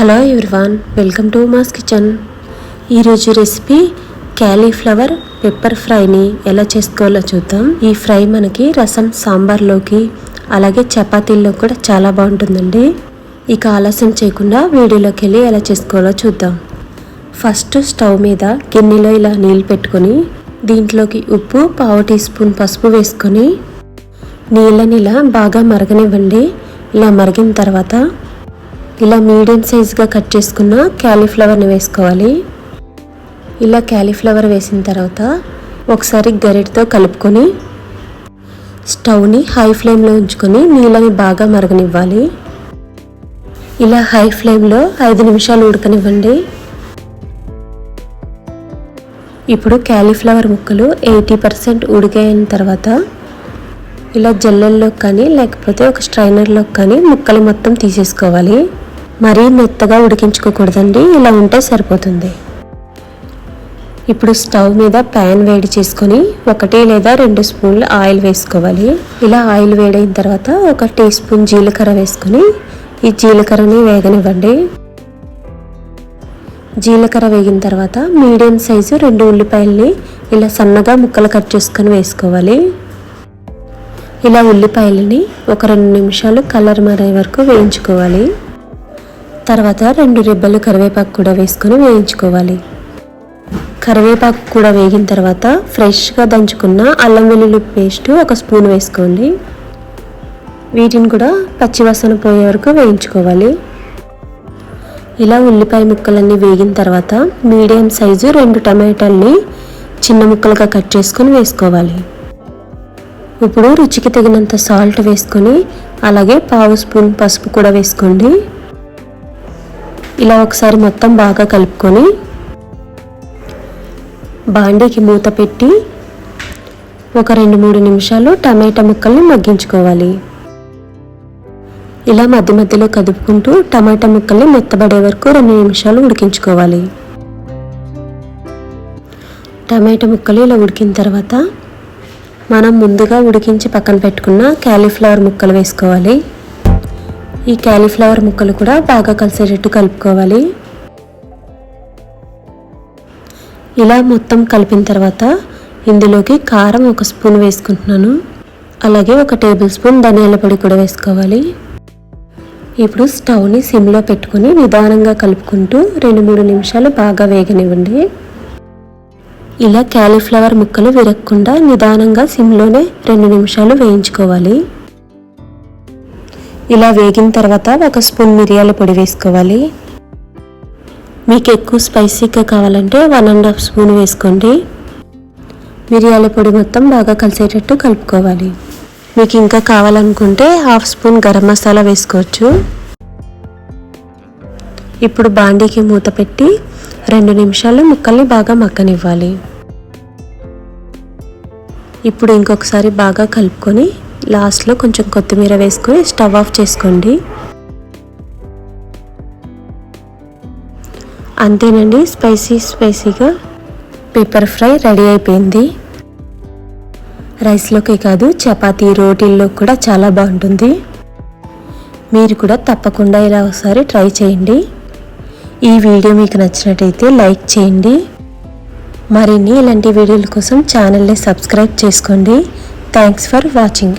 Hello everyone welcome to mass kitchen. ఈరోజు recipe cauliflower pepper ఫ్రైని ఎలా చేసుకోవాలో చూద్దాం. ఈ ఫ్రై మనకి రసం సాంబార్లోకి అలాగే చపాతీల్లో కూడా చాలా బాగుంటుందండి. ఇక ఆలస్యం చేయకుండా వీడియోలోకి వెళ్ళి ఎలా చేసుకోవాలో చూద్దాం. ఫస్ట్ స్టవ్ మీద గిన్నెలో ఇలా నీళ్ళు పెట్టుకొని దీంట్లోకి ఉప్పు పావు టీ స్పూన్ పసుపు వేసుకొని నీళ్ళని ఇలా బాగా మరగనివ్వండి. ఇలా మరిగిన తర్వాత ఇలా మీడియం సైజుగా కట్ చేసుకున్న క్యాలీఫ్లవర్ని వేసుకోవాలి. ఇలా క్యాలీఫ్లవర్ వేసిన తర్వాత ఒకసారి గరిటతో కలుపుకొని స్టవ్ని హై ఫ్లేమ్లో ఉంచుకొని నీళ్ళని బాగా మరగనివ్వాలి. ఇలా హై ఫ్లేమ్లో ఐదు నిమిషాలు ఉడకనివ్వండి. ఇప్పుడు క్యాలీఫ్లవర్ ముక్కలు ఎయిటీ పర్సెంట్ ఉడికైన తర్వాత ఇలా జల్లెల్లో కానీ లేకపోతే ఒక స్ట్రైనర్లో కానీ ముక్కలు మొత్తం తీసేసుకోవాలి. మరీ మెత్తగా ఉడికించుకోకూడదండి ఇలా ఉంటే సరిపోతుంది. ఇప్పుడు స్టవ్ మీద ప్యాన్ వేడి చేసుకొని ఒకటి లేదా రెండు స్పూన్లు ఆయిల్ వేసుకోవాలి. ఇలా ఆయిల్ వేడైన తర్వాత ఒక టీ స్పూన్ జీలకర్ర వేసుకొని ఈ జీలకర్రని వేగనివ్వండి. జీలకర్ర వేగిన తర్వాత మీడియం సైజు రెండు ఉల్లిపాయల్ని ఇలా సన్నగా ముక్కలు కట్ చేసుకొని వేసుకోవాలి. ఇలా ఉల్లిపాయలని ఒక రెండు నిమిషాలు కలర్ మారే వరకు వేయించుకోవాలి. తర్వాత రెండు రిబ్బలు కరివేపాకు కూడా వేసుకొని వేయించుకోవాలి. కరివేపాకు కూడా వేగిన తర్వాత ఫ్రెష్గా దంచుకున్న అల్లం వెల్లుల్లి పేస్ట్ ఒక స్పూన్ వేసుకోండి. వీటిని కూడా పచ్చివాసన పోయే వరకు వేయించుకోవాలి. ఇలా ఉల్లిపాయ ముక్కలన్నీ వేగిన తర్వాత మీడియం సైజు రెండు టమాటాలని చిన్న ముక్కలుగా కట్ చేసుకొని వేసుకోవాలి. ఇప్పుడు రుచికి తగినంత సాల్ట్ వేసుకొని అలాగే పావు స్పూన్ పసుపు కూడా వేసుకోండి. ఇలా ఒకసారి మొత్తం బాగా కలుపుకొని బాండీకి మూత పెట్టి ఒక రెండు మూడు నిమిషాలు టమాటా ముక్కల్ని మగ్గించుకోవాలి. ఇలా మధ్య మధ్యలో కదుపుకుంటూ టమాటా ముక్కల్ని మెత్తబడే వరకు రెండు నిమిషాలు ఉడికించుకోవాలి. టమాటా ముక్కలు ఇలా ఉడికిన తర్వాత మనం ముందుగా ఉడికించి పక్కన పెట్టుకున్న క్యాలీఫ్లవర్ ముక్కలు వేసుకోవాలి. ఈ క్యాలీఫ్లవర్ ముక్కలు కూడా బాగా కలిసేటట్టు కలుపుకోవాలి. ఇలా మొత్తం కలిపిన తర్వాత ఇందులోకి కారం ఒక స్పూన్ వేసుకుంటున్నాను. అలాగే ఒక టేబుల్ స్పూన్ ధనియాల పొడి కూడా వేసుకోవాలి. ఇప్పుడు స్టవ్ని సిమ్లో పెట్టుకొని నిదానంగా కలుపుకుంటూ రెండు మూడు నిమిషాలు బాగా వేగనివ్వండి. ఇలా క్యాలీఫ్లవర్ ముక్కలు విరగకుండా నిదానంగా సిమ్లోనే రెండు నిమిషాలు వేయించుకోవాలి. ఇలా వేగిన తర్వాత ఒక స్పూన్ మిరియాల పొడి వేసుకోవాలి. మీకు ఎక్కువ స్పైసీగా కావాలంటే వన్ అండ్ హాఫ్ స్పూన్ వేసుకోండి. మిరియాల పొడి మొత్తం బాగా కలిసేటట్టు కలుపుకోవాలి. మీకు ఇంకా కావాలనుకుంటే హాఫ్ స్పూన్ గరం మసాలా వేసుకోవచ్చు. ఇప్పుడు బాండీకి మూత పెట్టి రెండు నిమిషాలు ముక్కల్ని బాగా మక్కనివ్వాలి. ఇప్పుడు ఇంకొకసారి బాగా కలుపుకొని లాస్ట్లో కొంచెం కొత్తిమీర వేసుకొని స్టవ్ ఆఫ్ చేసుకోండి. అంతేనండి స్పైసీ స్పైసీగా పెప్పర్ ఫ్రై రెడీ అయిపోయింది. రైస్లోకే కాదు చపాతీ రోటీల్లో కూడా చాలా బాగుంటుంది. మీరు కూడా తప్పకుండా ఇలా ఒకసారి ట్రై చేయండి. ఈ వీడియో మీకు నచ్చినట్టయితే లైక్ చేయండి. మరిన్ని ఇలాంటి వీడియోల కోసం ఛానల్ని సబ్స్క్రైబ్ చేసుకోండి. Thanks for watching.